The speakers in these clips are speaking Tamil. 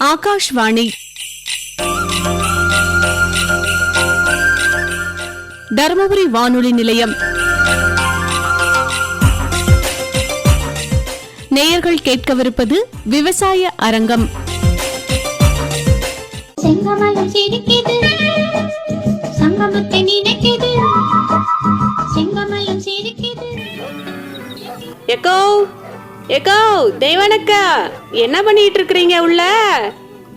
ஆகாஷ்வாணி தருமபுரி வானொலி நிலையம் நேயர்கள் கேட்கவிருப்பது விவசாய அரங்கம் செங்கமலம் சிரிக்குது சங்கமத்தை நினைக்குது செங்கமலம் சிரிக்குது எக்கோ எக்கோ தெய்வனக்கா என்ன பண்ணிட்டு இருக்கிறீங்க உள்ள?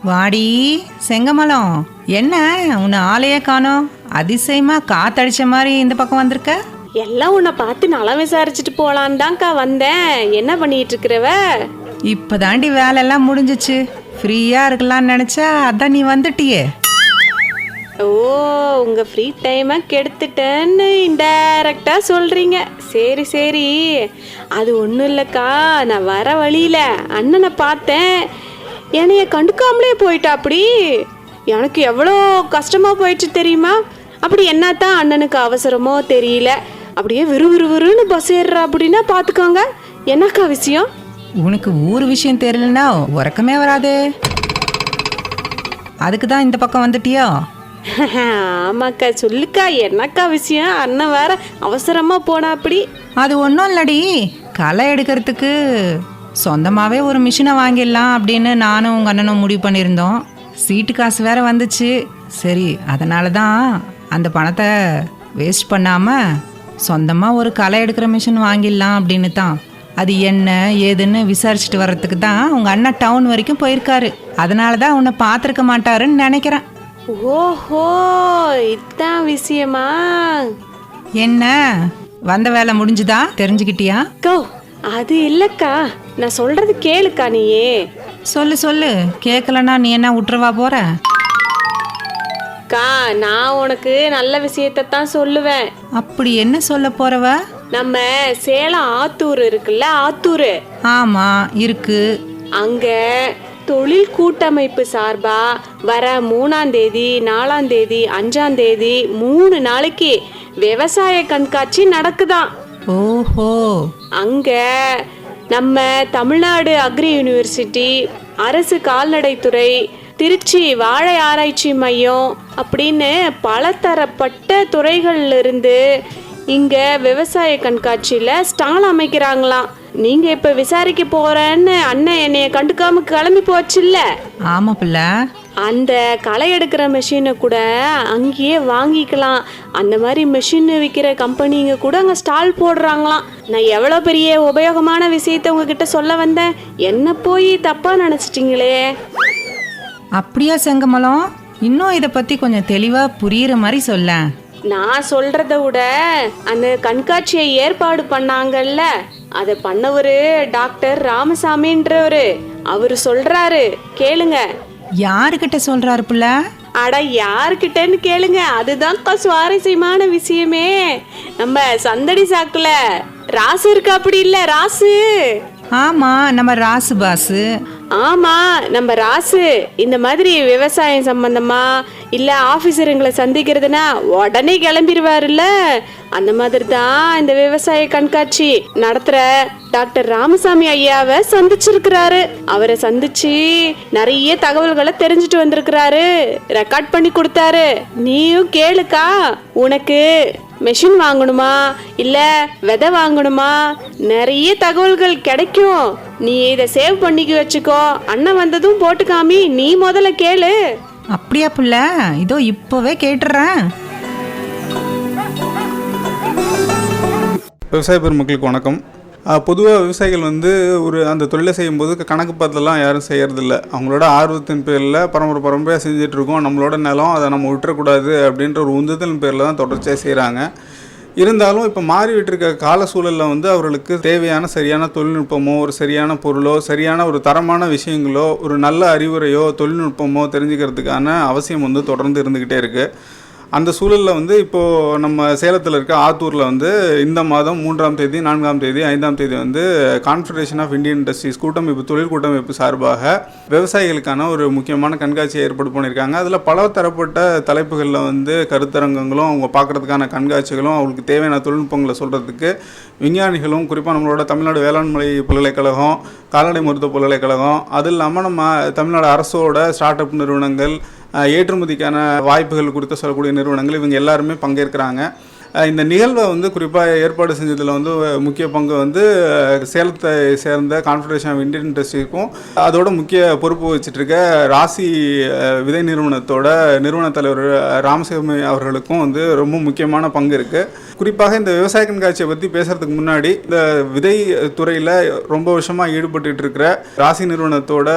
வாடி செங்கமலம். என்ன உன்னை ஆளையே காணோம்? அதிசயமா காத்தடிச்ச மாதிரி இந்த பக்கம் வந்திருக்க? எல்லாம் உன்னை பார்த்து நலம் விசாரிச்சுட்டு போலான்னு தான்க்கா வந்தேன். என்ன பண்ணிட்டு இருக்கிறவ இப்பதாண்டி வேலையெல்லாம் முடிஞ்சிச்சு. ஃப்ரீயா இருக்கலாம்னு நினைச்சா அதான் நீ வந்துட்டியே. ஓ உங்கள் ஃப்ரீ டைமை கெடுத்துட்டேன்னு இன்டைரக்டாக சொல்கிறீங்க சரி சரி. அது ஒன்றும் இல்லைக்கா. நான் வர வழியில அண்ணனை பார்த்தேன். என்னைய கண்டுக்காமலே போயிட்டா அப்படி? எனக்கு எவ்வளோ கஷ்டமாக போயிடுச்சு தெரியுமா? அப்படி என்னத்தான் அண்ணனுக்கு அவசரமோ தெரியல. அப்படியே விறுவிறுவிறுன்னு பஸ் ஏறுறா அப்படின்னா பார்த்துக்கோங்க. என்னக்கா விஷயம்? உனக்கு ஊர் விஷயம் தெரியலன்னா உறக்கமே வராதே. அதுக்கு தான் இந்த பக்கம் வந்துட்டியோ? ஆமாக்கா சொல்லுக்கா என்னக்கா விஷயம்? அண்ணன் வேற அவசரமா போனா அப்படி? அது ஒன்றும் இல்லடி. களை எடுக்கிறதுக்கு சொந்தமாகவே ஒரு மிஷினை வாங்கிடலாம் அப்படின்னு நானும் உங்கள் அண்ணனும் முடிவு பண்ணியிருந்தோம். சீட்டு காசு வேற வந்துச்சு. சரி அதனால தான் அந்த பணத்தை வேஸ்ட் பண்ணாமல் சொந்தமாக ஒரு களை எடுக்கிற மிஷின் வாங்கிடலாம் அப்படின்னு தான். அது என்ன ஏதுன்னு விசாரிச்சுட்டு வர்றதுக்கு தான் உங்கள் அண்ணன் டவுன் வரைக்கும் போயிருக்காரு. அதனால தான் உன்னை பார்த்துருக்க மாட்டாருன்னு நினைக்கிறேன். ஓஹோ இதான் விஷயமா? என்ன? வந்த வேலை முடிஞ்சுதா? தெரிஞ்சுக்கிட்டியா? கோ அது இல்லக்கா. நான் சொல்றது கேளுக்கா நீயே. சொல்லு சொல்லு. கேட்கலன்னா நீ என்ன விட்டுறவா போற? அக்கா நான் உனக்கு நல்ல விஷயத்தை தான் சொல்லுவேன். அப்படி என்ன சொல்ல போறவ? நம்ம சேலம் ஆத்தூர் இருக்குல்ல ஆத்தூர்? ஆமா இருக்கு. அங்க தொழில் கூட்டமைப்பு சார்பா வர மூணாம் தேதி நாலாம் தேதி அஞ்சாம் தேதி மூணு நாளைக்கு விவசாய கண்காட்சி நடக்குதாம் ஓஹோ. அங்க நம்ம தமிழ்நாடு அக்ரி யூனிவர்சிட்டி அரசு கால்நடைத்துறை திருச்சி வாழை ஆராய்ச்சி மையம் அப்படின்னு பலதரப்பட்ட துறைகள்ல இருந்து இங்க விவசாய கண்காட்சியில ஸ்டால் அமைக்கிறாங்களாம். நீங்க இப்ப விசாரிக்க போறேன்னு அண்ணன் என்னைய கண்டுக்காம கிளம்பி போச்சுல்ல? ஆமா பிள்ளை. அந்த களை எடுக்கிற மெஷினை கூட அங்கேயே வாங்கிக்கலாம். அந்த மாதிரி மெஷின் விற்கிற கம்பெனிங்க கூட அங்கே ஸ்டால் போடுறாங்களாம். நான் எவ்வளோ பெரிய உபயோகமான விஷயத்த உங்ககிட்ட சொல்ல வந்தேன். என்ன போய் தப்பாக நினச்சிட்டிங்களே? அப்படியா செங்கமலம். இன்னும் இதை பத்தி கொஞ்சம் தெளிவா புரியுற மாதிரி சொல்ல நான் சொல்கிறத விட அந்த கண்காட்சியை ஏற்பாடு பண்ணாங்கல்ல அதை பண்ணவர் டாக்டர் ராமசாமின்றவர். அவர் சொல்கிறாரு கேளுங்க. யாருக்கிட்ட சொல்றாரு பிள்ளை? அட யாருக்கிட்டன்னு கேளுங்க. அதுதான் சுவாரஸ்யமான விஷயமே. நம்ம சந்தடி சாக்குல ராசு இருக்கா அப்படி இல்ல? ராசு. ஆமா நம்ம ராசு பாசு. ஆமா நம்ம ராசு இந்த மாதிரி விவசாயம் சம்பந்தமா இல்ல ஆபீசருங்களை சந்திக்கிறதுனா உடனே கிளம்பிடுவாருல்ல அந்த மாதிரி தான் இந்த விவசாய கண்காட்சி நடத்துற டாக்டர் ராமசாமி ஐயாவை சந்திச்சிருக்கிறாரு. அவரை சந்திச்சு நிறைய தகவல்களை தெரிஞ்சுட்டு வந்திருக்கிறாரு. ரெக்கார்ட் பண்ணி கொடுத்தாரு. நீயும் கேளுக்கா உனக்கு. மெஷின் வாங்கணுமா? இல்ல விதை வாங்கணுமா? நிறைய தகவல்கள் கிடைக்கும். நீ இதை சேவ் பண்ணிக்க வச்சுக்கோ. அண்ணன் வந்ததும் போட்டு காமி நீ முதல்ல கேளு. அப்படியா பிள்ளை? இதோ இப்போவே கேட்டுறேன். விவசாய பெருமக்களுக்கு வணக்கம். பொதுவாக விவசாயிகள் வந்து ஒரு அந்த தொழிலை செய்யும்போது கணக்கு பார்த்தெல்லாம் யாரும் செய்கிறதில்ல அவங்களோட ஆர்வத்தின் பேரில் பரம்பரை பரம்பரையாக செஞ்சுட்டு இருக்கோம் நம்மளோட நிலம் அதை நம்ம விட்டுறக்கூடாது அப்படின்ற ஒரு உந்துதலின் பேரில் தான் தொடர்ச்சியாக செய்கிறாங்க இருந்தாலும் இப்போ மாறிவிட்டு இருக்க கால சூழலில் வந்து அவர்களுக்கு தேவையான சரியான தொழில்நுட்பமோ ஒரு சரியான பொருளோ சரியான ஒரு தரமான விஷயங்களோ ஒரு நல்ல அறிவுரையோ தொழில்நுட்பமோ தெரிஞ்சுக்கிறதுக்கான அவசியம் வந்து தொடர்ந்து இருந்துக்கிட்டே இருக்குது அந்த சூழலில் வந்து இப்போது நம்ம சேலத்தில் இருக்க ஆத்தூரில் வந்து இந்த மாதம் மூன்றாம் தேதி நான்காம் தேதி ஐந்தாம் தேதி வந்து கான்ஃபெடரேஷன் ஆஃப் இந்தியன் இண்டஸ்ட்ரீஸ் கூட்டமைப்பு தொழில் கூட்டமைப்பு சார்பாக விவசாயிகளுக்கான ஒரு முக்கியமான கண்காட்சியை ஏற்பாடு பண்ணியிருக்காங்க. அதில் பல தரப்பட்ட தலைப்புகளில் வந்து கருத்தரங்கங்களும் அவங்க பார்க்குறதுக்கான கண்காட்சிகளும் அவங்களுக்கு தேவையான தொழில்நுட்பங்களை சொல்கிறதுக்கு விஞ்ஞானிகளும் குறிப்பாக நம்மளோட தமிழ்நாடு வேளாண்மலை பல்கலைக்கழகம் கால்நடை மருத்துவ பல்கலைக்கழகம் அது இல்லாமல் நம்ம தமிழ்நாடு அரசோட ஸ்டார்ட் அப் நிறுவனங்கள் ஏற்றுமதிக்கான வாய்ப்புகள் குறித்து சொல்லக்கூடிய நிறுவனங்கள் இவங்க எல்லாருமே பங்கேற்கிறாங்க. இந்த நிகழ்வை வந்து குறிப்பாக ஏற்பாடு செஞ்சதில் வந்து முக்கிய பங்கு வந்து சேலத்தை சேர்ந்த கான்ஃபெடரேஷன் ஆஃப் இந்தியன் இண்டஸ்ட்ரிக்கும் அதோட முக்கிய பொறுப்பு வச்சுட்டு இருக்க ராசி விதை நிறுவனத்தோட நிறுவன தலைவர் ராமசாமி அவர்களுக்கும் வந்து ரொம்ப முக்கியமான பங்கு இருக்குது குறிப்பாக இந்த விவசாய கண்காட்சியை பற்றி பேசுறதுக்கு முன்னாடி இந்த விதை துறையில் ரொம்ப வருஷமாக ஈடுபட்டு இருக்கிற ராசி நிறுவனத்தோட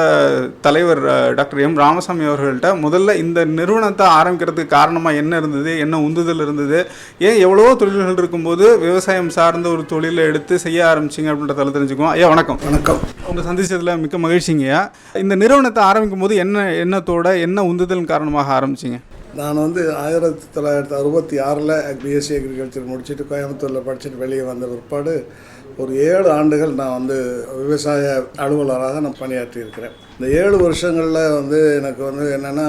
தலைவர் டாக்டர் எம் ராமசாமி அவர்கள்ட்ட முதல்ல இந்த நிறுவனத்தை ஆரம்பிக்கிறதுக்கு காரணமாக என்ன இருந்தது என்ன உந்துதல் இருந்தது ஏன் எவ்வளவோ தொழில்கள் இருக்கும்போது விவசாயம் சார்ந்த ஒரு தொழிலை எடுத்து செய்ய ஆரம்பிச்சிங்க அப்படின்றதால தெரிஞ்சுக்குவோம். ஐயா வணக்கம். வணக்கம். உங்களை சந்திச்சதுல மிக்க மகிழ்ச்சிங்கய்யா இந்த நிறுவனத்தை ஆரம்பிக்கும் போது என்ன எண்ணத்தோட என்ன உந்துதல் காரணமாக ஆரம்பிச்சிங்க? நான் வந்து ஆயிரத்தி தொள்ளாயிரத்தி அறுபத்தி ஆறில் பிஎஸ்சி அக்ரிகல்ச்சர் முடிச்சுட்டு கோயம்புத்தூரில் படிச்சுட்டு வெளியே வந்த பிற்பாடு ஒரு ஏழு ஆண்டுகள் நான் வந்து விவசாய அலுவலராக நான் பணியாற்றி இருக்கிறேன் இந்த ஏழு வருஷங்களில் வந்து எனக்கு வந்து என்னென்னா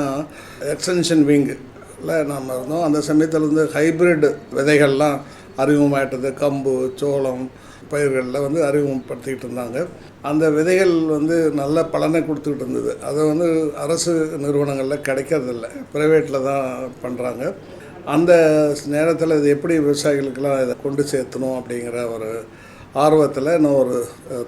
எக்ஸ்டென்ஷன் விங்கில் நாம் இருந்தோம். அந்த சமயத்தில் வந்து ஹைப்ரிட் விதைகள்லாம் அறிமுகமாயிட்டது. கம்பு சோளம் பயிர்களில் வந்து அறிமுகப்படுத்திக்கிட்டு இருந்தாங்க. அந்த விதைகள் வந்து நல்ல பலனை கொடுத்துக்கிட்டு இருந்தது. அதை வந்து அரசு நிறுவனங்களில் கிடைக்கிறதில்ல. ப்ரைவேட்டில் தான் பண்ணுறாங்க அந்த நேரத்தில் இது எப்படி விவசாயிகளுக்கெல்லாம் இதை கொண்டு சேர்த்தணும் அப்படிங்கிற ஒரு ஆர்வத்தில் நான் ஒரு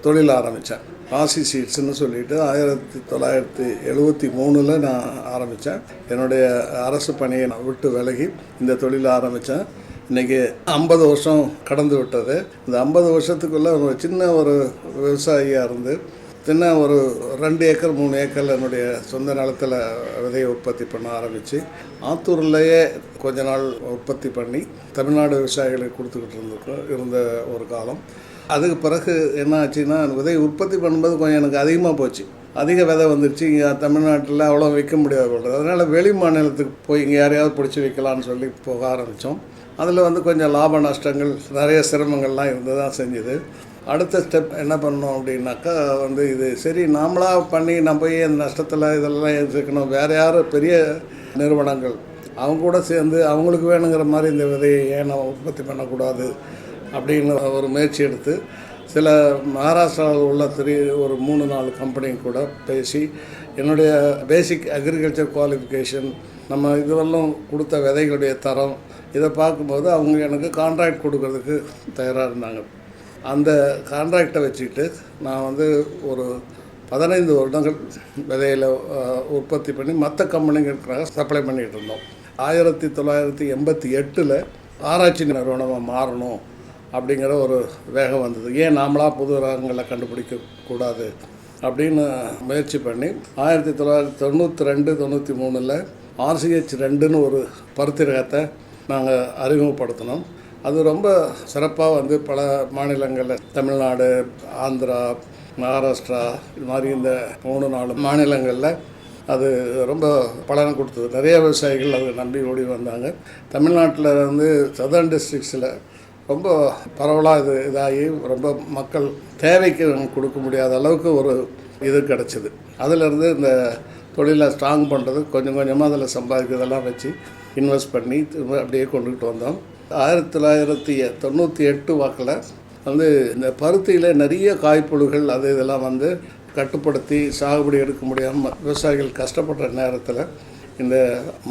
தொழில் ஆரம்பித்தேன் ஆசி சீட்ஸ்னு சொல்லிட்டு ஆயிரத்தி தொள்ளாயிரத்தி எழுபத்தி மூணில் நான் ஆரம்பித்தேன் என்னுடைய அரசு பணியை நான் விட்டு விலகி இந்த தொழிலை ஆரம்பித்தேன் இன்றைக்கி ஐம்பது வருஷம் கடந்து விட்டது. இந்த ஐம்பது வருஷத்துக்குள்ளே ஒரு சின்ன ஒரு விவசாயியாக இருந்து சின்ன ஒரு ரெண்டு ஏக்கர் மூணு ஏக்கரில் என்னுடைய சொந்த நிலத்தில் விதையை உற்பத்தி பண்ண ஆரம்பித்து ஆத்தூர்லேயே கொஞ்ச நாள் உற்பத்தி பண்ணி தமிழ்நாடு விவசாயிகளுக்கு கொடுத்துக்கிட்டு இருந்திருக்கோம் இருந்த ஒரு காலம். அதுக்கு பிறகு என்ன ஆச்சுன்னா விதை உற்பத்தி பண்ணும்போது கொஞ்சம் எனக்கு அதிகமாக போச்சு. அதிக விதை வந்துருச்சு. இங்கே தமிழ்நாட்டில் அவ்வளோ விற்க முடியாது போடுறது அதனால் வெளி மாநிலத்துக்கு போய் இங்கே யாரையாவது பிடிச்சி வைக்கலான்னு சொல்லி போக ஆரம்பித்தோம் அதில் வந்து கொஞ்சம் லாப நஷ்டங்கள் நிறைய சிரமங்கள்லாம் இருந்து தான் செஞ்சுது. அடுத்த ஸ்டெப் என்ன பண்ணோம் அப்படின்னாக்கா வந்து இது சரி நாமளாக பண்ணி நம்ம போய் அந்த நஷ்டத்தில் இதெல்லாம் எடுத்துக்கணும் வேறு யாரும் பெரிய நிறுவனங்கள் அவங்க கூட சேர்ந்து அவங்களுக்கு வேணுங்கிற மாதிரி இந்த விதையை ஏன் நம்ம உற்பத்தி பண்ணக்கூடாது? அப்படின்னு ஒரு முயற்சி எடுத்து சில மகாராஷ்டிராவில் உள்ள திரு ஒரு மூணு நாலு கம்பெனி கூட பேசி என்னுடைய பேசிக் அக்ரிகல்ச்சர் குவாலிஃபிகேஷன் நம்ம இதுவெல்லாம் கொடுத்த விதைகளுடைய தரம் இதை பார்க்கும்போது அவங்க எனக்கு கான்ட்ராக்ட் கொடுக்கறதுக்கு தயாராக இருந்தாங்க. அந்த கான்ட்ராக்டை வச்சுக்கிட்டு நான் வந்து ஒரு பதினைந்து வருடங்கள் விதையில் உற்பத்தி பண்ணி மற்ற கம்பெனிகளுக்காக சப்ளை பண்ணிகிட்டு இருந்தோம். ஆயிரத்தி தொள்ளாயிரத்தி எண்பத்தி எட்டில் ஆராய்ச்சி நிறுவனமாக மாறணும். அப்படிங்கிற ஒரு வேகம் வந்தது. ஏன் நாமளாக புது ரகங்களை கண்டுபிடிக்க கூடாது அப்படின்னு முயற்சி பண்ணி ஆயிரத்தி தொள்ளாயிரத்தி தொண்ணூற்றி ரெண்டு தொண்ணூற்றி மூணில் ஆர்சிஹெச் ரெண்டுன்னு ஒரு பருத்தி ரகத்தை நாங்கள் அறிமுகப்படுத்தினோம். அது ரொம்ப சிறப்பாக வந்து பல மாநிலங்களில் தமிழ்நாடு ஆந்திரா மகாராஷ்டிரா இது மாதிரி இந்த மூணு நாலு மாநிலங்களில் அது ரொம்ப பலன் கொடுத்தது. நிறைய விவசாயிகள் அதை நம்பி ஓடி வந்தாங்க. தமிழ்நாட்டில் வந்து சதர்ன் டிஸ்ட்ரிக்ஸில் ரொம்ப பரவலாக இது இதாகி ரொம்ப மக்கள் தேவைக்கு கொடுக்க முடியாத அளவுக்கு ஒரு இது கிடச்சிது. அதிலிருந்து இந்த தொழிலை ஸ்ட்ராங் பண்ணுறது கொஞ்சம் கொஞ்சமாக அதில் சம்பாதிக்கிறதெல்லாம் வச்சு இன்வெஸ்ட் பண்ணி திரும்ப அப்படியே கொண்டுகிட்டு வந்தோம். ஆயிரத்தி தொள்ளாயிரத்தி தொண்ணூற்றி எட்டு வாக்கில் வந்து இந்த பருத்தியில் நிறைய காய்ப்புழுகள் அது இதெல்லாம் வந்து கட்டுப்படுத்தி சாகுபடி எடுக்க முடியாமல் விவசாயிகள் கஷ்டப்படுற நேரத்தில் இந்த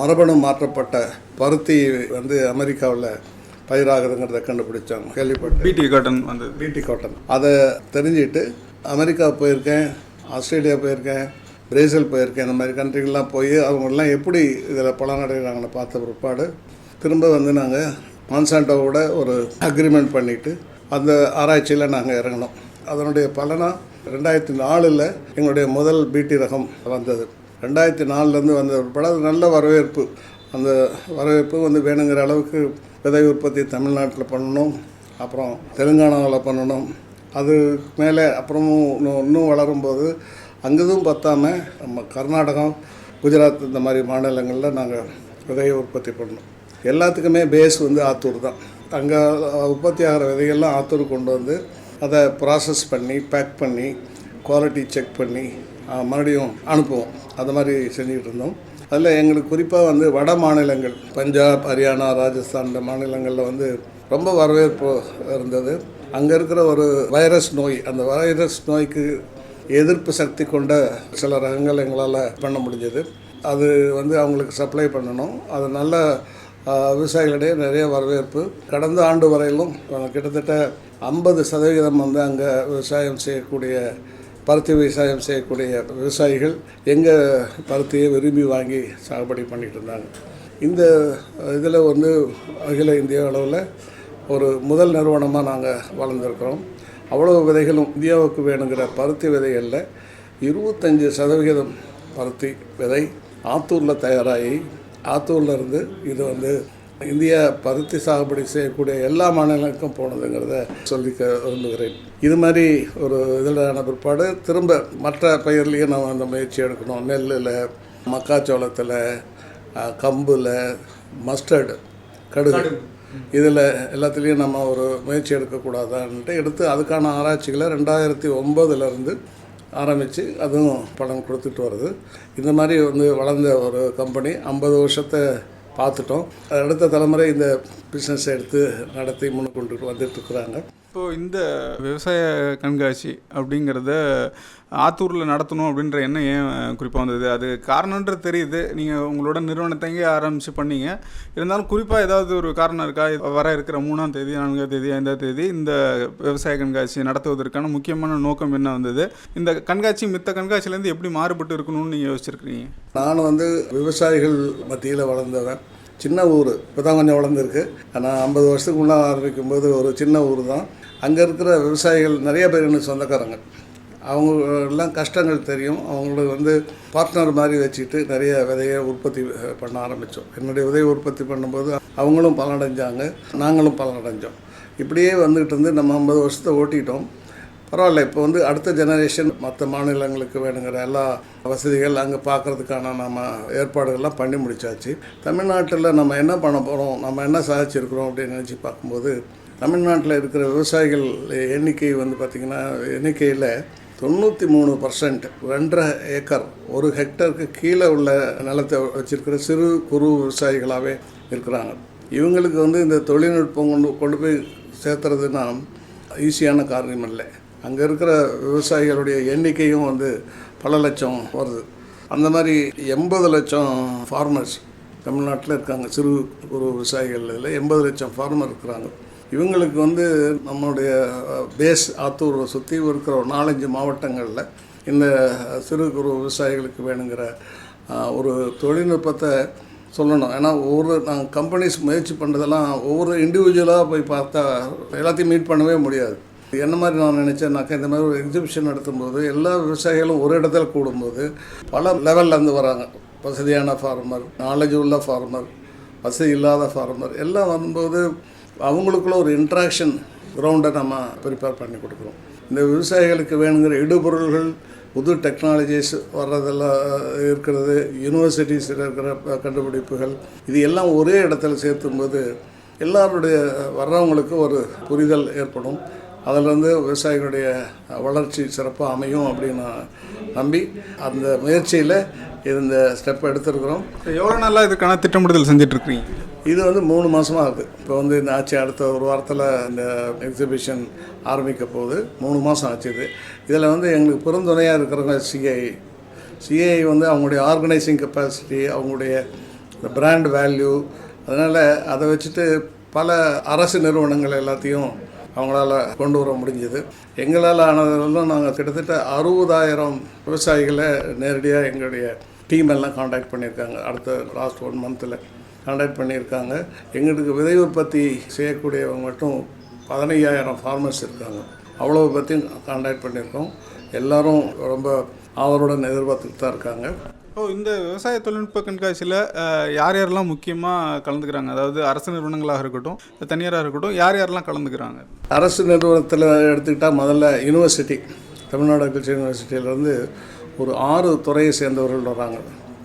மரபணு மாற்றப்பட்ட பருத்தி வந்து அமெரிக்காவில் பயிராகுதுங்கிறத கண்டுபிடிச்சாங்க கேள்விப்பட்டு பிடி காட்டன் வந்தது பிடி காட்டன் அதை தெரிஞ்சுட்டு அமெரிக்கா போயிருக்கேன் ஆஸ்திரேலியா போயிருக்கேன் பிரேசில் போயிருக்கேன் இந்த மாதிரி கண்ட்ரிகள்லாம் போய் அவங்கெல்லாம் எப்படி இதில் பலனடைகிறாங்கன்னு பார்த்த பிற்பாடு திரும்ப வந்து நாங்கள் மான்சாண்டோவோட ஒரு அக்ரிமெண்ட் பண்ணிவிட்டு அந்த ஆராய்ச்சியில் நாங்கள் இறங்கினோம். அதனுடைய பலனாக ரெண்டாயிரத்தி நாலில் எங்களுடைய முதல் பிடி ரகம் வந்தது. ரெண்டாயிரத்தி நாலுலேருந்து வந்த பிற்பாடு அது நல்ல வரவேற்பு. அந்த வரவேற்பு வந்து வேணுங்கிற அளவுக்கு விதை உற்பத்தி தமிழ்நாட்டில் பண்ணணும் அப்புறம் தெலுங்கானாவில் பண்ணணும். அது மேலே அப்புறமும் இன்னும் இன்னும் வளரும்போது அங்கேதும் பற்றாமல் நம்ம கர்நாடகம் குஜராத் இந்த மாதிரி மாநிலங்களில் நாங்கள் விதையை உற்பத்தி பண்ணணும் எல்லாத்துக்குமே பேஸ் வந்து ஆத்தூர் தான். அங்கே உற்பத்தி ஆகிற விதைகள்லாம் ஆத்தூர் கொண்டு வந்து அதை ப்ராசஸ் பண்ணி பேக் பண்ணி குவாலிட்டி செக் பண்ணி மறுபடியும் அனுப்புவோம். அது மாதிரி செஞ்சுக்கிட்டு இருந்தோம். அதில் எங்களுக்கு குறிப்பாக வந்து வட மாநிலங்கள் பஞ்சாப் ஹரியானா ராஜஸ்தான் இந்த மாநிலங்களில் வந்து ரொம்ப வரவேற்பு இருந்தது. அங்கே இருக்கிற ஒரு வைரஸ் நோய் அந்த வைரஸ் நோய்க்கு எதிர்ப்பு சக்தி கொண்ட சில ரகங்கள் எங்களால் பண்ண முடிஞ்சது. அது வந்து அவங்களுக்கு சப்ளை பண்ணணும். அது நல்ல விவசாயிகளிடையே நிறைய வரவேற்பு. கடந்த ஆண்டு வரையிலும் கிட்டத்தட்ட ஐம்பது சதவீதம் வந்து அங்கே விவசாயம் செய்யக்கூடிய பருத்தி விவசாயம் செய்யக்கூடிய விவசாயிகள் எங்கள் பருத்தியை விரும்பி வாங்கி சாகுபடி பண்ணிகிட்டு இருந்தாங்க. இந்த இதில் வந்து அகில இந்திய அளவில் ஒரு முதல் நிறுவனமாக நாங்கள் வளர்ந்துருக்கிறோம். அவ்வளோ விதைகளும் இந்தியாவுக்கு வேணுங்கிற பருத்தி விதைகளில் இருபத்தஞ்சி சதவிகிதம் பருத்தி விதை ஆத்தூரில் தயாராகி ஆத்தூரில் இருந்து இது வந்து இந்தியா பருத்தி சாகுபடி செய்யக்கூடிய எல்லா மாநிலங்களுக்கும் போனதுங்கிறத சொல்லிக்க விரும்புகிறேன். இது மாதிரி ஒரு இதில் ஆன பிற்பாடு திரும்ப மற்ற பயிர்லேயும் நம்ம அந்த முயற்சி எடுக்கணும். நெல்லில் மக்காச்சோளத்தில் கம்பில் மஸ்டர்டு கடுகு. இதில் எல்லாத்துலேயும் நம்ம ஒரு முயற்சி எடுக்கக்கூடாதான்ட்டு எடுத்து அதுக்கான ஆராய்ச்சிகளை ரெண்டாயிரத்தி ஒம்போதுலேருந்து ஆரம்பித்து அதுவும் பலன் கொடுத்துட்டு வருது. இந்த மாதிரி வந்து வளர்ந்த ஒரு கம்பெனி ஐம்பது வருஷத்தை பார்த்துட்டோம். அடுத்த தலைமுறை இந்த பிஸ்னஸ் எடுத்து நடத்தி முன்கொண்டு வந்துட்டு இருக்கிறாங்க. இப்போது இந்த விவசாய கண்காட்சி அப்படிங்கிறத ஆத்தூரில் நடத்தணும் அப்படின்ற எண்ணம் ஏன் குறிப்பாக வந்தது? அது காரணன்றது தெரியுது. நீங்கள் உங்களோட நிறுவனத்தையே ஆரம்பித்து பண்ணீங்க? இருந்தாலும் குறிப்பாக ஏதாவது ஒரு காரணம் இருக்கா? வர இருக்கிற மூணாம் தேதி நான்காம் தேதி ஐந்தாம் தேதி இந்த விவசாய கண்காட்சி நடத்துவதற்கான முக்கியமான நோக்கம் என்ன வந்தது? இந்த கண்காட்சி மித்த கண்காட்சியிலேருந்து எப்படி மாறுபட்டு இருக்கணும்னு நீங்கள் யோசிச்சிருக்கிறீங்க? நான் வந்து விவசாயிகள் மத்தியில் வளர்ந்தவன். சின்ன ஊர். இப்போ தான் கொஞ்சம் வளர்ந்துருக்கு. ஆனால் ஐம்பது வருஷத்துக்கு முன்னாடி ஆரம்பிக்கும் போது ஒரு சின்ன ஊர் தான் அங்கே இருக்கிற விவசாயிகள் நிறைய பேர் எனக்கு சொந்தக்காரங்க. அவங்களெல்லாம் கஷ்டங்கள் தெரியும். அவங்களுக்கு வந்து பார்ட்னர் மாதிரி வச்சுக்கிட்டு நிறைய விதையை உற்பத்தி பண்ண ஆரம்பித்தோம். என்னுடைய விதையை உற்பத்தி பண்ணும்போது அவங்களும் பலனடைஞ்சாங்க. நாங்களும் பலனடைஞ்சோம். இப்படியே வந்துக்கிட்டு இருந்து நம்ம ஐம்பது வருஷத்தை ஓட்டிட்டோம். பரவாயில்ல இப்போ வந்து அடுத்த ஜெனரேஷன் மற்ற மாநிலங்களுக்கு வேணுங்கிற எல்லா வசதிகள் அங்கே பார்க்குறதுக்கான நம்ம ஏற்பாடுகள்லாம் பண்ணி முடிச்சாச்சு. தமிழ்நாட்டில் நம்ம என்ன பண்ண போகிறோம் நம்ம என்ன சாதிச்சிருக்கிறோம் அப்படின்னு நினச்சி பார்க்கும்போது தமிழ்நாட்டில் இருக்கிற விவசாயிகள் எண்ணிக்கை வந்து பார்த்திங்கன்னா எண்ணிக்கையில் தொண்ணூற்றி மூணு பர்சன்ட் ரெண்டரை ஏக்கர் ஒரு ஹெக்டருக்கு கீழே உள்ள நிலத்தை வச்சுருக்கிற சிறு குறு விவசாயிகளாகவே இருக்கிறாங்க. இவங்களுக்கு வந்து இந்த தொழில்நுட்பம் கொண்டு கொண்டு போய் சேர்த்துறதுன்னா ஈஸியான காரியம் இல்லை அங்கே இருக்கிற விவசாயிகளுடைய எண்ணிக்கையும் வந்து பல லட்சம் வருது. அந்த மாதிரி எண்பது லட்சம் ஃபார்மர்ஸ் தமிழ்நாட்டில் இருக்காங்க சிறு குறு விவசாயிகள் இதில் எண்பது லட்சம் ஃபார்மர் இருக்கிறாங்க. இவங்களுக்கு வந்து நம்மளுடைய பேஸ் ஆத்தூரை சுற்றி இருக்கிற ஒரு நாலஞ்சு மாவட்டங்களில் இந்த சிறு குறு விவசாயிகளுக்கு வேணுங்கிற ஒரு தொழில்நுட்பத்தை சொல்லணும். ஏன்னா ஒவ்வொரு நாங்கள் கம்பெனிஸ் முயற்சி பண்ணுறதெல்லாம் ஒவ்வொரு இண்டிவிஜுவலாக போய் பார்த்தா எல்லாத்தையும் மீட் பண்ணவே முடியாது. என்ன மாதிரி நான் நினச்சேன்னாக்கா இந்த மாதிரி ஒரு எக்ஸிபிஷன் நடத்தும்போது எல்லா விவசாயிகளும் ஒரு இடத்துல கூடும்போது பல லெவல்லேருந்து வராங்க. வசதியான ஃபார்மர் நாலேஜ் உள்ள ஃபார்மர் வசதி இல்லாத ஃபார்மர் எல்லாம் வரும்போது அவங்களுக்குள்ள ஒரு இன்ட்ராக்ஷன் கிரவுண்டை நம்ம ப்ரிப்பேர் பண்ணி கொடுக்குறோம். இந்த விவசாயிகளுக்கு வேணுங்கிற இடுபொருள்கள் புது டெக்னாலஜிஸ் வர்றதெல்லாம் இருக்கிறது யூனிவர்சிட்டிஸில் இருக்கிற கண்டுபிடிப்புகள் இது எல்லாம் ஒரே இடத்துல சேர்த்தும்போது எல்லாருடைய வர்றவங்களுக்கு ஒரு புரிதல் ஏற்படும். அதில் விவசாயிகளுடைய வளர்ச்சி சிறப்பாக அமையும் அப்படின்னு நான் நம்பி அந்த முயற்சியில் இந்த ஸ்டெப் எடுத்திருக்கிறோம். எவ்வளோ நாளாக இதுக்கான திட்டமிடுதல் செஞ்சிட்ருக்கிறீங்க இது வந்து மூணு மாதமாக ஆகுது இப்போ வந்து இந்த ஆட்சி அடுத்த ஒரு வாரத்தில் இந்த எக்ஸிபிஷன் ஆரம்பிக்க போகுது. மூணு மாதம் ஆச்சு இது. இதில் வந்து எங்களுக்கு பெருந்துணையாக இருக்கிறவங்க சிஐ சிஐ வந்து அவங்களுடைய ஆர்கனைசிங் கெப்பாசிட்டி அவங்களுடைய பிராண்ட் வேல்யூ அதனால் அதை வச்சுட்டு பல அரசு நிறுவனங்கள் எல்லாத்தையும் அவங்களால கொண்டு வர முடிஞ்சது. எங்களால் ஆனதெல்லாம் நாங்கள் கிட்டத்தட்ட அறுபதாயிரம் விவசாயிகளை நேரடியாக எங்களுடைய டீம் எல்லாம் காண்டாக்ட் பண்ணியிருக்காங்க. அடுத்த லாஸ்ட் ஒன் மந்தில் காண்டாக்ட் பண்ணியிருக்காங்க. எங்களுக்கு விதை உற்பத்தி செய்யக்கூடியவங்க மட்டும் பதினையாயிரம் ஃபார்மர்ஸ் இருக்காங்க. அவ்வளோ பற்றியும் காண்டாக்ட் பண்ணியிருக்கோம். எல்லாரும் ரொம்ப ஆவலுடன் எதிர்பார்த்துட்டு தான் இருக்காங்க. ஓ இந்த விவசாய தொழில்நுட்ப கண்காட்சியில் யார் யாரெல்லாம் முக்கியமாக கலந்துக்கிறாங்க? அதாவது அரசு நிறுவனங்களாக இருக்கட்டும் தனியாராக இருக்கட்டும் யார் யாரெல்லாம் கலந்துக்கிறாங்க? அரசு நிறுவனத்தில் எடுத்துக்கிட்டால் முதல்ல யூனிவர்சிட்டி தமிழ்நாடு அக்ரிகல்ச்சர் யூனிவர்சிட்டியிலேருந்து ஒரு ஆறு துறையை சேர்ந்தவர்கள் வராங்க.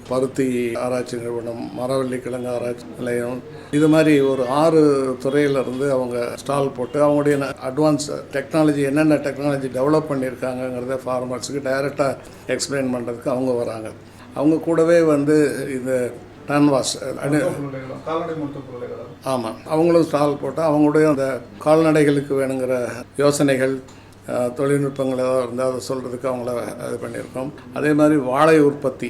பருத்தி ஆராய்ச்சி நிறுவனம் மரவள்ளி கிழங்கு ஆராய்ச்சி நிலையம். இது மாதிரி ஒரு ஆறு துறையில இருந்து அவங்க ஸ்டால் போட்டு அவங்களுடைய அட்வான்ஸ் டெக்னாலஜி என்னென்ன டெக்னாலஜி டெவலப் பண்ணியிருக்காங்கங்கிறத ஃபார்மர்ஸுக்கு டைரெக்டாக எக்ஸ்பிளைன் பண்ணுறதுக்கு அவங்க வராங்க. அவங்க கூடவே வந்து இந்த பொருளைகள் ஆமாம் அவங்களும் ஸ்டால் போட்டு அவங்களுடைய அந்த கால்நடைகளுக்கு வேணுங்கிற யோசனைகள் தொழில்நுட்பங்கள் ஏதாவது இருந்தால் அதை சொல்கிறதுக்கு அவங்கள இது பண்ணியிருக்கோம். அதே மாதிரி வாழை உற்பத்தி.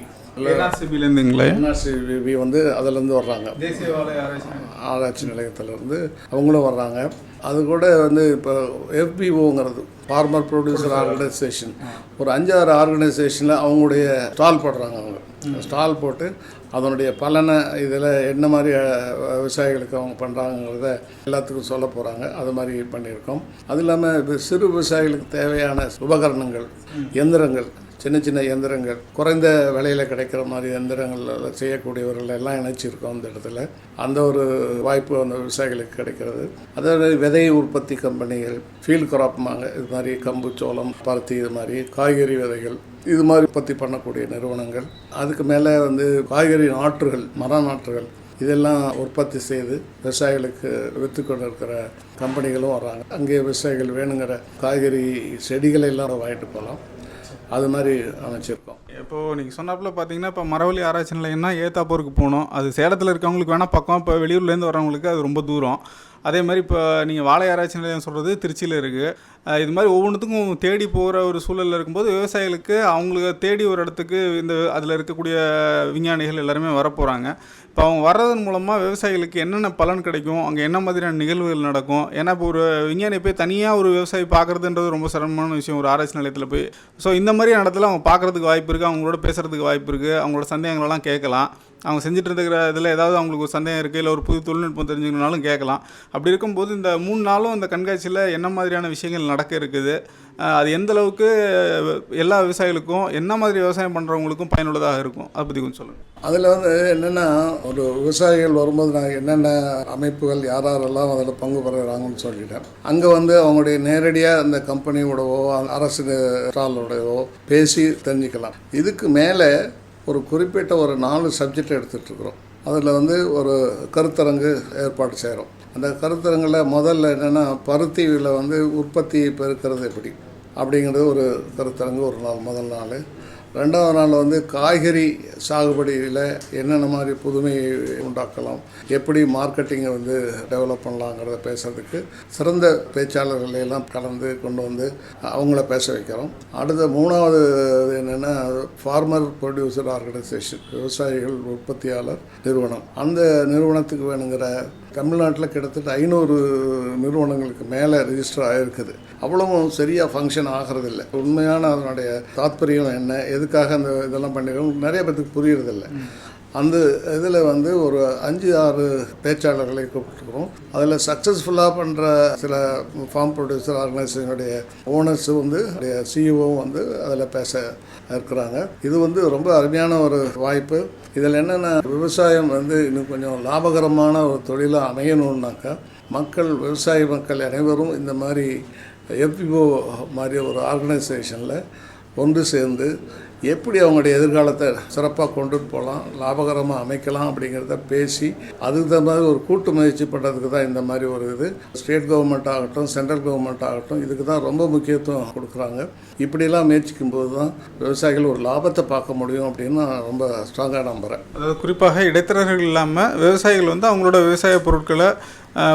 என்ஆர்சிபிலேருந்துங்களே என்ஆர்சிபி வந்து அதுலேருந்து வர்றாங்க. ஆராய்ச்சி நிலையத்திலேருந்து அவங்களும் வர்றாங்க. அது கூட வந்து இப்போ எஃபிஓங்கிறது ஃபார்மர் ப்ரொடியூசர் ஆர்கனைசேஷன் ஒரு அஞ்சாறு ஆர்கனைசேஷனில் அவங்களுடைய ஸ்டால் போடுறாங்க அவங்க. ஸ்டால் போட்டு அதனுடைய பலனை இதில் என்ன மாதிரி விவசாயிகளுக்கு அவங்க பண்ணுறாங்கிறத எல்லாத்துக்கும் சொல்ல போகிறாங்க. அது மாதிரி பண்ணியிருக்கோம். அது இல்லாமல் சிறு விவசாயிகளுக்கு தேவையான உபகரணங்கள் எந்திரங்கள் சின்ன சின்ன இயந்திரங்கள் குறைந்த விலையில் கிடைக்கிற மாதிரி இயந்திரங்கள் செய்யக்கூடியவர்கள் எல்லாம் இணைச்சிருக்கோம் அந்த இடத்துல. அந்த ஒரு வாய்ப்பு அந்த விவசாயிகளுக்கு கிடைக்கிறது. அதாவது விதை உற்பத்தி கம்பெனிகள் ஃபீல்ட் கிராப்மாங்க இது மாதிரி கம்பு சோளம் பருத்தி இது மாதிரி காய்கறி விதைகள் இது மாதிரி உற்பத்தி பண்ணக்கூடிய நிறுவனங்கள். அதுக்கு மேலே வந்து காய்கறி நாற்றுகள் மர நாற்றுகள் இதெல்லாம் உற்பத்தி செய்து விவசாயிகளுக்கு விற்று கொண்டு இருக்கிற கம்பெனிகளும் வர்றாங்க அங்கே விவசாயிகள் வேணுங்கிற காய்கறி செடிகளை எல்லாம் வாங்கிட்டு போகலாம். அது மாதிரி அமைச்சிருக்கோம். இப்போது நீங்கள் சொன்னாப்புல பார்த்தீங்கன்னா இப்போ மரவள்ளி ஆராய்ச்சி நிலையம்னா ஏத்தாப்பூருக்கு போகணும் அது சேலத்தில் இருக்கவங்களுக்கு வேணால் பக்கம் இப்போ வெளியூர்லேருந்து வரவங்களுக்கு அது ரொம்ப தூரம். அதே மாதிரி இப்போ நீங்கள் வாழை ஆராய்ச்சி நிலையம் சொல்கிறது திருச்சியில் இருக்குது இது மாதிரி ஒவ்வொன்றுத்துக்கும் தேடி போகிற ஒரு சூழலில் இருக்கும்போது விவசாயிகளுக்கு அவங்களுக்கு தேடி ஒரு இடத்துக்கு இந்த அதில் இருக்கக்கூடிய விஞ்ஞானிகள் எல்லாருமே வரப்போகிறாங்க இப்போ அவங்க வர்றதன் மூலமாக விவசாயிகளுக்கு என்னென்ன பலன் கிடைக்கும் அங்கே என்ன மாதிரியான நிகழ்வுகள் நடக்கும்? ஏன்னா இப்போ ஒரு விஞ்ஞானி போய் தனியாக ஒரு விவசாயி பார்க்குறதுன்றது ரொம்ப சிரமமான விஷயம் ஒரு ஆராய்ச்சி நிலையத்தில் போய். ஸோ இந்த மாதிரி இடத்துல அவங்க பார்க்குறதுக்கு வாய்ப்பு இருக்குது அவங்களோட பேசுகிறதுக்கு வாய்ப்பு இருக்குது அவங்களோட சந்தேகங்களெல்லாம் கேட்கலாம். அவங்க செஞ்சுட்டு இருக்கிற இதில் ஏதாவது அவங்களுக்கு ஒரு சந்தேகம் இருக்குது இல்லை ஒரு புது தொழில்நுட்பம் தெரிஞ்சுக்கணுனாலும் கேட்கலாம். அப்படி இருக்கும்போது இந்த மூணு நாளும் இந்த கண்காட்சியில் என்ன மாதிரியான விஷயங்கள் நடக்க இருக்குது அது எந்த அளவுக்கு எல்லா விவசாயிகளுக்கும் என்ன மாதிரி விவசாயம் பண்ணுறவங்களுக்கும் பயனுள்ளதாக இருக்கும்? அதை பற்றி கொஞ்சம் சொல்லுங்கள் அதில் வந்து என்னென்னா ஒரு விவசாயிகள் வரும்போது நான் என்னென்ன அமைப்புகள் யார் யாரெல்லாம் அதில் பங்கு பெறுகிறாங்கன்னு சொல்லிட்டேன். அங்கே வந்து அவங்களுடைய நேரடியாக அந்த கம்பெனியோடவோ அரசு ஸ்டாலோடையோ பேசி தெரிஞ்சுக்கலாம். இதுக்கு மேலே ஒரு குறிப்பிட்ட ஒரு நாலு சப்ஜெக்ட் எடுத்துகிட்டு இருக்கிறோம் அதில் வந்து ஒரு கருத்தரங்கு ஏற்பாடு செய்கிறோம் அந்த கருத்தரங்கில் முதல்ல என்னென்னா பருத்தியில் வந்து உற்பத்தி பெருக்கிறது எப்படி? அப்படிங்கிறது ஒரு கருத்தரங்கு ஒரு நாள் முதல் நாள். ரெண்டாவது நாள் வந்து காய்கறி சாகுபடியில் என்னென்ன மாதிரி புதுமையை உண்டாக்கலாம் எப்படி மார்க்கெட்டிங்கை வந்து டெவலப் பண்ணலாங்கிறத பேசுறதுக்கு சிறந்த பேச்சாளர்களை எல்லாம் கலந்து கொண்டு வந்து அவங்கள பேச வைக்கிறோம். அடுத்த மூணாவது என்னென்னா ஃபார்மர் ப்ரொடியூசர் ஆர்கனைசேஷன் விவசாயிகள் உற்பத்தியாளர் நிறுவனம். அந்த நிறுவனத்துக்கு வேணுங்கிற தமிழ்நாட்டில் கிட்டத்தட்ட ஐநூறு நிறுவனங்களுக்கு மேலே ரிஜிஸ்டர் ஆகிருக்குது அவ்வளவும் சரியாக ஃபங்க்ஷன் ஆகிறதில்ல. உண்மையான அதனுடைய தாத்பரியம் என்ன? எதுக்காக அந்த இதெல்லாம் பண்ணிருக்கோம் நிறைய பேத்துக்கு புரியறதில்லை. அந்த இதில் வந்து ஒரு அஞ்சு ஆறு பேச்சாளர்களை கூப்பிட்டுருக்கிறோம். அதில் சக்ஸஸ்ஃபுல்லாக பண்ணுற சில ஃபார்ம் ப்ரொடியூசர் ஆர்கனைசேஷனுடைய ஓனர்ஸு வந்து சிஇஓவும் வந்து அதில் பேச இருக்கிறாங்க. இது வந்து ரொம்ப அருமையான ஒரு வாய்ப்பு. இதில் என்னென்ன விவசாயம் வந்து இன்னும் கொஞ்சம் லாபகரமான ஒரு தொழிலாக அமையணுன்னாக்கா மக்கள் விவசாய மக்கள் அனைவரும் இந்த மாதிரி எஃபிஓ மாதிரி ஒரு ஆர்கனைசேஷனில் ஒன்று சேர்ந்து எப்படி அவங்களுடைய எதிர்காலத்தை சிறப்பாக கொண்டு போகலாம் லாபகரமாக அமைக்கலாம் அப்படிங்கிறத பேசி அதுக்கு தகுந்த மாதிரி ஒரு கூட்டு முயற்சி பண்ணுறதுக்கு தான் இந்த மாதிரி ஒரு இது. ஸ்டேட் கவர்மெண்ட் ஆகட்டும் சென்ட்ரல் கவர்மெண்ட் ஆகட்டும் இதுக்கு தான் ரொம்ப முக்கியத்துவம் கொடுக்குறாங்க. இப்படியெல்லாம் முயற்சிக்கும் போது தான் விவசாயிகள் ஒரு லாபத்தை பார்க்க முடியும் அப்படின்னு நான் ரொம்ப ஸ்ட்ராங்காக நம்புகிறேன் அதாவது குறிப்பாக இடைத்தரகர்கள் இல்லாமல் விவசாயிகள் வந்து அவங்களோட விவசாய பொருட்களை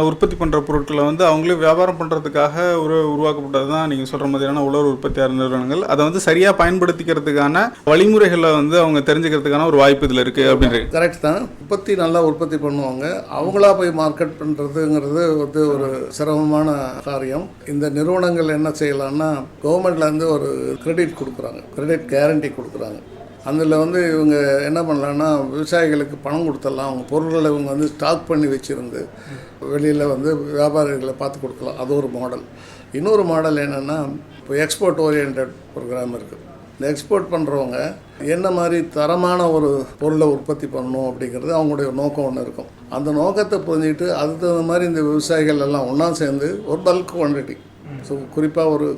உற்பத்தி பண்ணுற பொருட்களை வந்து அவங்களே வியாபாரம் பண்ணுறதுக்காக ஒரு உருவாக்கப்பட்டது தான் நீங்கள் சொல்கிற மாதிரியான உலர் உற்பத்தியாளர் நிறுவனங்கள். அதை வந்து சரியாக பயன்படுத்திக்கிறதுக்கான வழிமுறைகளை வந்து அவங்க தெரிஞ்சுக்கிறதுக்கான ஒரு வாய்ப்பு இதில் இருக்குது அப்படின்றது. கரெக்ட் தான். உற்பத்தி நல்லா உற்பத்தி பண்ணுவாங்க. அவங்களா போய் மார்க்கெட் பண்ணுறதுங்கிறது வந்து ஒரு சிரமமான காரியம். இந்த நிறுவனங்கள் என்ன செய்யலாம்னா கவர்மெண்ட்லேருந்து ஒரு கிரெடிட் கொடுக்குறாங்க. கிரெடிட் கேரண்டி கொடுக்குறாங்க. அதில் வந்து இவங்க என்ன பண்ணலான்னா விவசாயிகளுக்கு பணம் கொடுத்துடலாம். அவங்க பொருட்களை இவங்க வந்து ஸ்டாக் பண்ணி வச்சுருந்து வெளியில் வந்து வியாபாரிகளை பார்த்து கொடுக்கலாம். அது ஒரு மாடல் இன்னொரு மாடல் என்னென்னா இப்போ எக்ஸ்போர்ட் ஓரியன்ட் ப்ரோக்ராம் இருக்குது இந்த எக்ஸ்போர்ட் பண்ணுறவங்க என்ன மாதிரி தரமான ஒரு பொருளை உற்பத்தி பண்ணணும் அப்படிங்கிறது அவங்களுடைய நோக்கம் ஒன்று இருக்கும். அந்த நோக்கத்தை புரிஞ்சுக்கிட்டு அதுக்கு தகுந்த மாதிரி இந்த விவசாயிகள் எல்லாம் ஒன்றா சேர்ந்து ஒரு பல்க் குவான்டிட்டி ஸோ குறிப்பாக ஒரு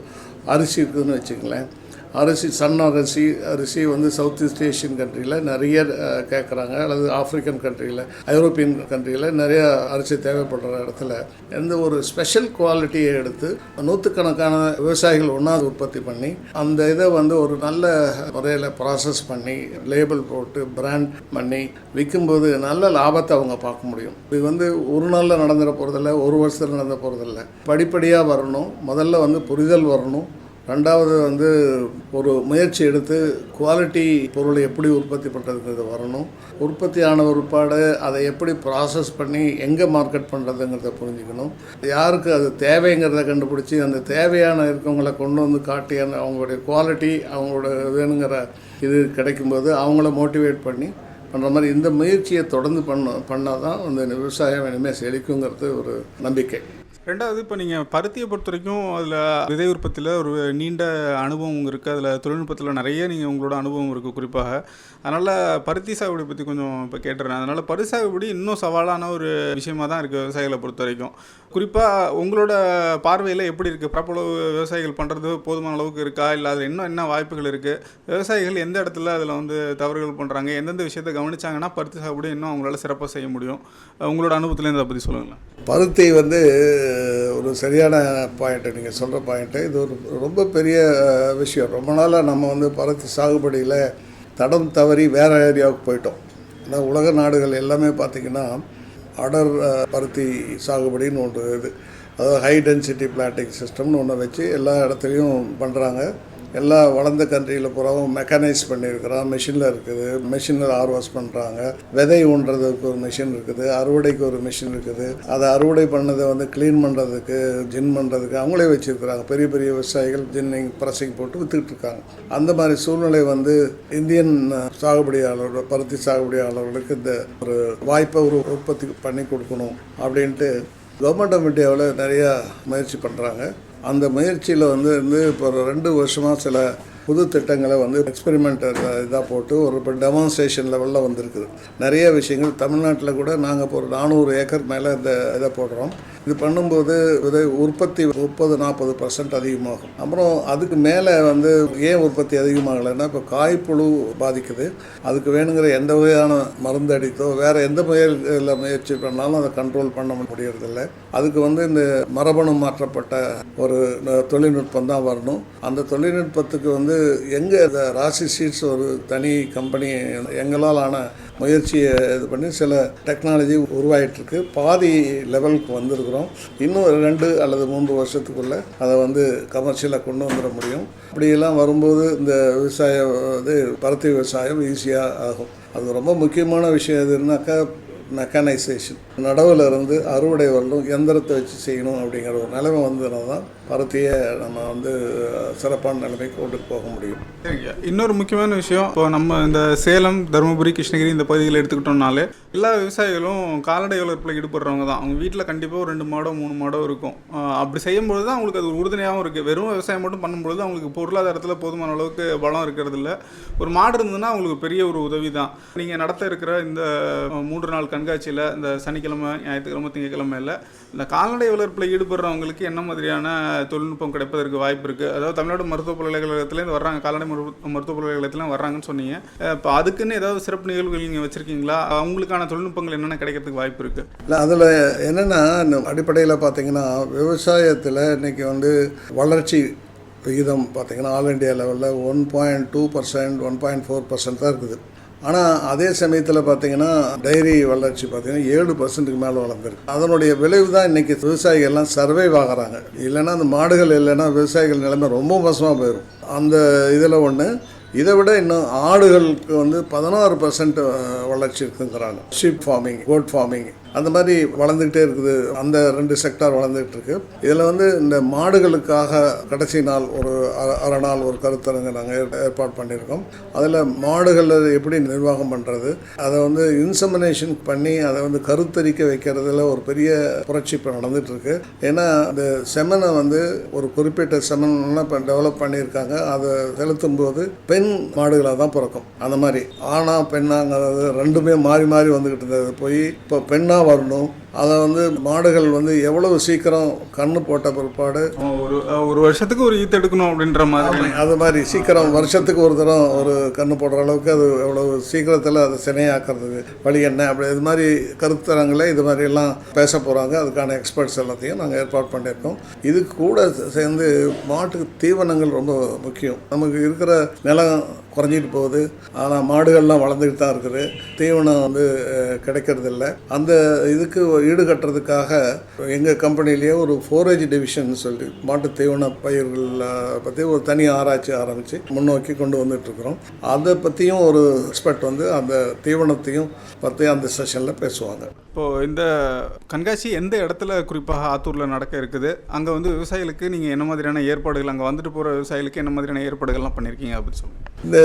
அரிசி இருக்குதுன்னு வச்சுங்களேன் அரிசி சன் அரிசி அரிசி வந்து சவுத் ஈஸ்ட் ஏஷியன் கண்ட்ரியில் நிறைய கேட்குறாங்க அல்லது ஆப்பிரிக்கன் கண்ட்ரியில் ஐரோப்பியன் கண்ட்ரியில் நிறைய அரிசி தேவைப்படுற இடத்துல எந்த ஒரு ஸ்பெஷல் குவாலிட்டியை எடுத்து நூற்றுக்கணக்கான விவசாயிகள் ஒன்றாவது உற்பத்தி பண்ணி அந்த இதை வந்து ஒரு நல்ல முறையில் ப்ராசஸ் பண்ணி லேபிள் போட்டு பிராண்ட் பண்ணி விற்கும்போது நல்ல லாபத்தை அவங்க பார்க்க முடியும். இது வந்து ஒரு நாளில் நடந்துட போகிறதில்ல ஒரு வருஷத்தில் நடந்த போகிறதில்ல படிப்படியாக வரணும். முதல்ல வந்து புரிதல் வரணும். ரெண்டாவது வந்து ஒரு முயற்சி எடுத்து குவாலிட்டி பொருளை எப்படி உற்பத்தி பண்ணுறதுங்கிறது வரணும். உற்பத்தியான ஒருபாடு அதை எப்படி ப்ராசஸ் பண்ணி எங்கே மார்க்கெட் பண்ணுறதுங்கிறத புரிஞ்சுக்கணும். யாருக்கு அது தேவைங்கிறத கண்டுபிடிச்சி அந்த தேவையான இருக்கவங்களை கொண்டு வந்து காட்டி அந்த அவங்களுடைய குவாலிட்டி அவங்களோட வேணுங்கிற இது கிடைக்கும்போது அவங்கள மோட்டிவேட் பண்ணி பண்ணுற மாதிரி இந்த முயற்சியை தொடர்ந்து பண்ண பண்ணால் தான் அந்த விவசாயம் இனிமேல் செழிக்குங்கிறது ஒரு நம்பிக்கை. ரெண்டாவது இப்போ நீங்கள் பருத்தியை பொறுத்த வரைக்கும் அதில் விதை உற்பத்தியில் ஒரு நீண்ட அனுபவம் இருக்குது அதில் தொழில்நுட்பத்தில் நிறைய நீங்கள் உங்களோட அனுபவம் இருக்குது குறிப்பாக. அதனால் பருத்தி சாகுபடி பற்றி கொஞ்சம் இப்போ கேட்டுறேன். அதனால் பருத்தி சாகுபடி இன்னும் சவாலான ஒரு விஷயமா தான் இருக்குது விவசாயிகளை பொறுத்த வரைக்கும். குறிப்பாக உங்களோட பார்வையில் எப்படி இருக்குது பரப்பளவு விவசாயிகள் பண்ணுறது போதுமான அளவுக்கு இருக்கா? இல்லை அதில் இன்னும் என்ன வாய்ப்புகள் இருக்குது விவசாயிகள் எந்த இடத்துல அதில் வந்து தவறுகள் பண்ணுறாங்க எந்தெந்த விஷயத்தை கவனிச்சாங்கன்னா பருத்தி சாகுபடி இன்னும் அவங்களால சிறப்பாக செய்ய முடியும். உங்களோட அனுபவத்துலேருந்து அதை பற்றி சொல்லுங்களேன். பருத்தி வந்து ஒரு சரியான பாயிண்ட்டு நீங்கள் சொல்கிற பாயிண்ட்டு இது ஒரு ரொம்ப பெரிய விஷயம். ரொம்ப நாளாக நம்ம வந்து பருத்தி சாகுபடியில் தடம் தவறி வேறு ஏரியாவுக்கு போயிட்டோம். ஆனால் உலக நாடுகள் எல்லாமே பார்த்திங்கன்னா அடர் பருத்தி சாகுபடின்னு ஒன்று இது. அதாவது ஹை டென்சிட்டி பிளாட்டிக் சிஸ்டம்னு ஒன்று வச்சு எல்லா இடத்துலையும் பண்ணுறாங்க எல்லா வளர்ந்த கண்ட்ரியில் பூராவும் மெக்கனைஸ் பண்ணியிருக்கிறோம் மிஷினில் இருக்குது மிஷினில் ஆர்வாஸ் பண்ணுறாங்க விதை ஊன்றதுக்கு ஒரு மிஷின் இருக்குது அறுவடைக்கு ஒரு மிஷின் இருக்குது. அதை அறுவடை பண்ணதை வந்து க்ளீன் பண்ணுறதுக்கு ஜின் பண்ணுறதுக்கு அவங்களே வச்சுருக்கிறாங்க. பெரிய பெரிய விவசாயிகள் ஜின்னிங் ப்ரெஸ்ஸிங் போட்டு விற்றுக்கிட்டு இருக்காங்க. அந்த மாதிரி சூழ்நிலை வந்து இந்தியன் சாகுபடியாளர்கள் பருத்தி சாகுபடியாளர்களுக்கு இந்த ஒரு வாய்ப்பை ஒரு உற்பத்தி பண்ணி கொடுக்கணும் அப்படின்ட்டு கவர்மெண்ட் ஆஃப் இந்தியாவில் நிறையா முயற்சி பண்ணுறாங்க அந்த முயற்சியில் வந்து வந்து இப்போ ரெண்டு வருஷமாக சில புது திட்டங்களை வந்து எக்ஸ்பெரிமெண்ட் இதாக போட்டு ஒரு இப்போ டெமான்ஸ்ட்ரேஷன் லெவலில் வந்திருக்குது. நிறைய விஷயங்கள். தமிழ்நாட்டில் கூட நாங்கள் இப்போ ஒரு நானூறு ஏக்கர் மேலே இந்த இதை போடுறோம். இது பண்ணும்போது விதை உற்பத்தி முப்பது நாற்பது பர்சன்ட் அதிகமாகும். அப்புறம் அதுக்கு மேலே வந்து ஏன் உற்பத்தி அதிகமாகலைன்னா இப்போ காய்ப்புழு பாதிக்குது. அதுக்கு வேணுங்கிற எந்த வகையான மருந்து அடித்தோ வேறு எந்த முயற்சியில் முயற்சி பண்ணாலும் அதை கண்ட்ரோல் பண்ண முடியறதில்ல. அதுக்கு வந்து இந்த மரபணு மாற்றப்பட்ட ஒரு தொழில்நுட்பம் தான் வரணும். அந்த தொழில்நுட்பத்துக்கு வந்து எங்கே இந்த ராசி சீட்ஸ் ஒரு தனி கம்பெனி எங்களால் ஆன முயற்சியை இது பண்ணி சில டெக்னாலஜி உருவாயிட்டிருக்கு. பாதி லெவலுக்கு வந்திருக்கிறோம். இன்னும் ரெண்டு அல்லது மூன்று வருஷத்துக்குள்ளே அதை வந்து கமர்ஷியலாக கொண்டு வந்துட முடியும். அப்படியெல்லாம் வரும்போது இந்த விவசாயம் இது பருத்தி விவசாயம் ஈஸியாக ஆகும். அது ரொம்ப முக்கியமான விஷயம் எதுனாக்கா மெக்கானைசேஷன் நடவுல இருந்து அறுவடை வரலும் எந்திரத்தை வச்சு செய்யணும் அப்படிங்கிற ஒரு நிலைமை வந்ததுனால தான் பருத்தியை நம்ம வந்து சிறப்பான நிலைமைக்கு கொண்டு போக முடியும். இன்னொரு முக்கியமான விஷயம் இப்போ நம்ம இந்த சேலம் தருமபுரி கிருஷ்ணகிரி இந்த பகுதியில் எடுத்துக்கிட்டோம்னாலே எல்லா விவசாயிகளும் கால்நடை வளர்ப்பில் ஈடுபடுறவங்க தான். அவங்க வீட்டில் கண்டிப்பாக ஒரு ரெண்டு மாடோ மூணு மாடோ இருக்கும். அப்படி செய்யும்போது தான் அவங்களுக்கு அது உறுதுணையாகவும் இருக்குது வெறும் விவசாயம் மட்டும் பண்ணும்பொழுது அவங்களுக்கு பொருளாதாரத்தில் போதுமான அளவுக்கு பலம் இருக்கிறது இல்லை ஒரு மாடு இருந்ததுன்னா அவங்களுக்கு பெரிய ஒரு உதவி தான். நீங்கள் நடத்த இருக்கிற இந்த மூன்று நாள் கண்காட்சியில் இந்த சனிக்கிழமை ஞாயிற்றுக்கிழமை திங்கக்கிழமையில் இந்த கால்நடை வளர்ப்பில் ஈடுபடுறவங்களுக்கு என்ன மாதிரியான தொழில்நுட்பம் கிடைப்பதற்கு வாய்ப்பு இருக்குது அதாவது தமிழ்நாடு மருத்துவ பல்கலைக்கழகத்துலேருந்து வர்றாங்க. கால்நடை மருத்துவ மருத்துவ பல்கலைக்கழகத்துலாம் வர்றாங்கன்னு சொன்னீங்க. இப்போ அதுக்குன்னு ஏதாவது சிறப்பு நிகழ்வுகள் நீங்கள் வச்சுருக்கீங்களா? அவங்களுக்கான தொழில்நுட்பங்கள் என்னென்ன கிடைக்கிறதுக்கு வாய்ப்பு இருக்குது இல்லை அதில் என்னென்னா அடிப்படையில் பார்த்தீங்கன்னா விவசாயத்தில் இன்றைக்கி வந்து வளர்ச்சி விகிதம் பார்த்தீங்கன்னா ஆல் இண்டியா லெவலில் one point two percent one point four percent தான் இருக்குது. ஆனால் அதே சமயத்தில் பார்த்தீங்கன்னா டைரி வளர்ச்சி பார்த்தீங்கன்னா ஏழு பர்சன்ட்டுக்கு மேலே வளர்ந்துருக்கு. அதனுடைய விளைவு தான் இன்றைக்கி விவசாயிகள் எல்லாம் சர்வைவ் ஆகுறாங்க. இல்லைன்னா அந்த மாடுகள் இல்லைன்னா விவசாயிகள் நிலைமை ரொம்ப மோசமாக போயிடும் அந்த இதில் ஒன்று இதை விட இன்னும் ஆடுகளுக்கு வந்து பதினாறு பர்சன்ட் வளர்ச்சி இருக்குங்கிறாங்க. ஷீப் ஃபார்மிங் கோட் ஃபார்மிங் அந்த மாதிரி வளர்ந்துக்கிட்டே இருக்குது. அந்த ரெண்டு செக்டார் வளர்ந்துக்கிட்டு இருக்கு. இதில் வந்து இந்த மாடுகளுக்காக கடைசி நாள் ஒரு அர- அரை நாள் ஒரு கருத்தரங்கு நாங்கள் ஏற்பாடு பண்ணியிருக்கோம். அதில் மாடுகளை எப்படி நிர்வாகம் பண்ணுறது அதை வந்து இன்சமினேஷன் பண்ணி அதை வந்து கருத்தரிக்க வைக்கிறதுல ஒரு பெரிய புரட்சி இப்போ நடந்துட்டு இருக்கு. ஏன்னா இந்த செமனை வந்து ஒரு குறிப்பிட்ட செமன்லாம் இப்போ டெவலப் பண்ணியிருக்காங்க. அதை செலுத்தும் போது பெண் மாடுகளாக தான் பிறக்கும். அந்த மாதிரி ஆணா பெண்ணாங்கிறது ரெண்டுமே மாறி மாறி வந்துக்கிட்டு இருந்தது. போய் இப்போ பெண்ணாக வரணும். அதை வந்து மாடுகள் வந்து எவ்வளவு சீக்கிரம் கண்ணு போட்ட பிற்பாடு ஒரு ஒரு வருஷத்துக்கு ஒரு ஈத்து எடுக்கணும் அப்படின்ற மாதிரி. அது மாதிரி சீக்கிரம் வருஷத்துக்கு ஒரு தரம் ஒரு கண்ணு போடுற அளவுக்கு அது எவ்வளவு சீக்கிரத்தில் அதை சினையாக்குறதுக்கு வழி என்ன? அப்படி இது மாதிரி கருத்தரங்களை இது மாதிரி எல்லாம் பேச போகிறாங்க அதுக்கான எக்ஸ்பர்ட்ஸ் எல்லாத்தையும் நாங்கள் ஏற்பாடு பண்ணியிருக்கோம். இது கூட சேர்ந்து மாட்டுக்கு தீவனங்கள் ரொம்ப முக்கியம். நமக்கு இருக்கிற நிலம் குறைஞ்சிட்டு போகுது. ஆனால் மாடுகள்லாம் வளர்ந்துக்கிட்டு தான் இருக்குது. தீவனம் வந்து அஹ், கிடைக்கிறதில்ல. அந்த இதுக்கு ஈடுகட்டுறதுக்காக எங்கள் கம்பெனிலேயே ஒரு ஃபோரேஜ் டிவிஷன் சொல்லி மாட்டு தீவன பயிர்கள் பற்றி ஒரு தனி ஆராய்ச்சி ஆரம்பித்து முன்னோக்கி கொண்டு வந்துட்டுருக்குறோம் அதை பற்றியும் ஒரு எக்ஸ்பர்ட் வந்து அந்த தீவனத்தையும் பற்றி அந்த செஷனில் பேசுவாங்க. இப்போது இந்த கண்காட்சி எந்த இடத்துல குறிப்பாக ஆத்தூரில் நடக்க இருக்குது? அங்கே வந்து விவசாயிகளுக்கு நீங்கள் என்ன மாதிரியான ஏற்பாடுகள் அங்கே வந்துட்டு போகிற விவசாயிகளுக்கு என்ன மாதிரியான ஏற்பாடுகள்லாம் பண்ணியிருக்கீங்க அப்படின்னு சொல்லுங்கள் இந்த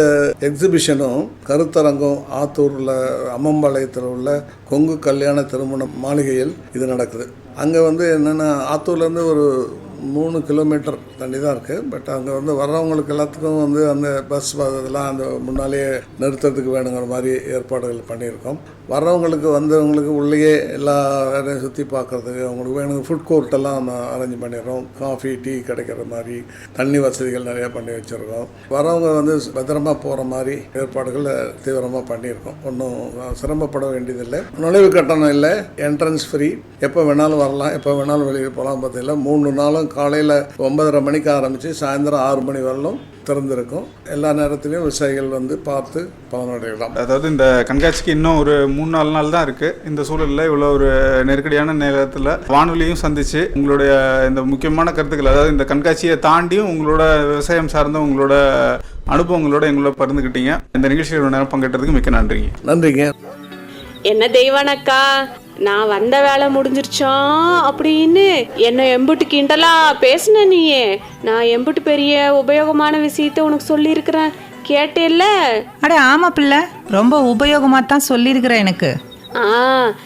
எக்ஸிபிஷனும் கருத்தரங்கம் ஆத்தூரில் அம்மம்பாளையத்தில் உள்ள கொங்கு கல்யாண திருமண மாளிகையில் இது நடக்குது. அங்கே வந்து என்னென்னா ஆத்தூர்லேருந்து ஒரு மூணு கிலோமீட்டர் தண்ணி தான் இருக்குது பட் அங்கே வந்து வர்றவங்களுக்கு எல்லாத்துக்கும் வந்து அந்த பஸ் இதெல்லாம் அந்த முன்னாலேயே நிறுத்துறதுக்கு வேணுங்கிற மாதிரி ஏற்பாடுகள் பண்ணியிருக்கோம். வர்றவங்களுக்கு வந்தவங்களுக்கு உள்ளேயே எல்லா வேலையும் சுற்றி பார்க்குறதுக்கு அவங்களுக்கு வேணுங்க. ஃபுட் கோர்ட்டெல்லாம் நம்ம அரேஞ்ச் பண்ணிடுறோம். காஃபி டீ கிடைக்கிற மாதிரி தண்ணி வசதிகள் நிறையா பண்ணி வச்சுருக்கோம். வரவங்க வந்து பத்திரமா போகிற மாதிரி ஏற்பாடுகள் தீவிரமாக பண்ணியிருக்கோம். ஒன்றும் சிரமப்பட வேண்டியதில்லை. நுழைவு கட்டணம் இல்லை. என்ட்ரன்ஸ் ஃப்ரீ எப்போ வேணாலும் வரலாம். எப்போ வேணாலும் வெளியே போகலாம். பார்த்தீங்கன்னா மூணு நாளும் காலையில் ஒன்பதரை மணிக்கு ஆரம்பித்து சாயந்தரம் ஆறு மணி வரலும் திறந்திருக்கும். எல்லா நேரத்துலையும் விவசாயிகள் வந்து பார்த்து பலனடையலாம். அதாவது இந்த கண்காட்சிக்கு இன்னும் ஒரு மூணு நாலு நாள் தான் இருக்குது இந்த சூழலில் இவ்வளோ ஒரு நெருக்கடியான நேரத்தில் வானொலியும் சந்திச்சு உங்களுடைய இந்த முக்கியமான கருத்துக்கள் அதாவது இந்த கண்காட்சியை தாண்டியும் உங்களோட விவசாயம் சார்ந்த உங்களோட அனுபவங்களோட எங்களோட பகிர்ந்துக்கிட்டீங்க இந்த நிகழ்ச்சியில் நேரம் பங்கேற்றதுக்கு மிக்க நன்றிங்க. நன்றிங்க. என்ன தெய்வானக்கா? நான் வந்த வேலை முடிஞ்சிருச்சான் அப்படின்னு? என்ன எம்புட்டு கிண்டலா பேசுன நீயே. நான் எம்புட்டு பெரிய உபயோகமான விஷயத்த உனக்கு சொல்லியிருக்கிறேன். கேட்டேல்ல? அட ஆமா பிள்ளை. ரொம்ப உபயோகமாக தான் சொல்லியிருக்கிற எனக்கு. ஆ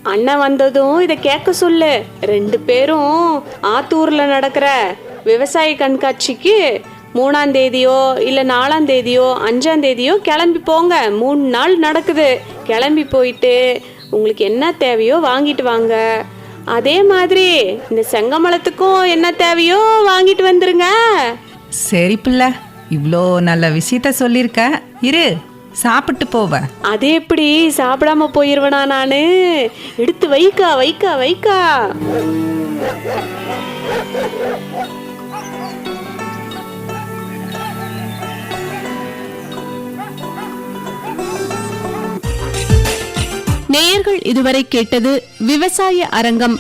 அண்ணன் வந்ததும் இதை கேட்க சொல்லு. ரெண்டு பேரும் ஆத்தூர்ல நடக்கிற விவசாய கண்காட்சிக்கு மூணாம் தேதியோ இல்லை நாலாம் தேதியோ அஞ்சாம் தேதியோ கிளம்பி போங்க. மூணு நாள் நடக்குது. கிளம்பி போயிட்டு உங்களுக்கு என்ன தேவையோ வாங்கிட்டு வாங்க. அதே மாதிரி இந்த செங்கமலத்துக்கும் என்ன தேவையோ வாங்கிட்டு வந்துருங்க. சரி பிள்ளை இவ்வளோ நல்ல விஷயத்த சொல்லியிருக்க இரு சாப்பிட்டு போவ. அது எப்படி? சாப்பிடாம போயிருவனா நானு? எடுத்து வைக்கா வைக்கா வைக்கா. நேயர்கள் இதுவரை கேட்டது விவசாய அரங்கம்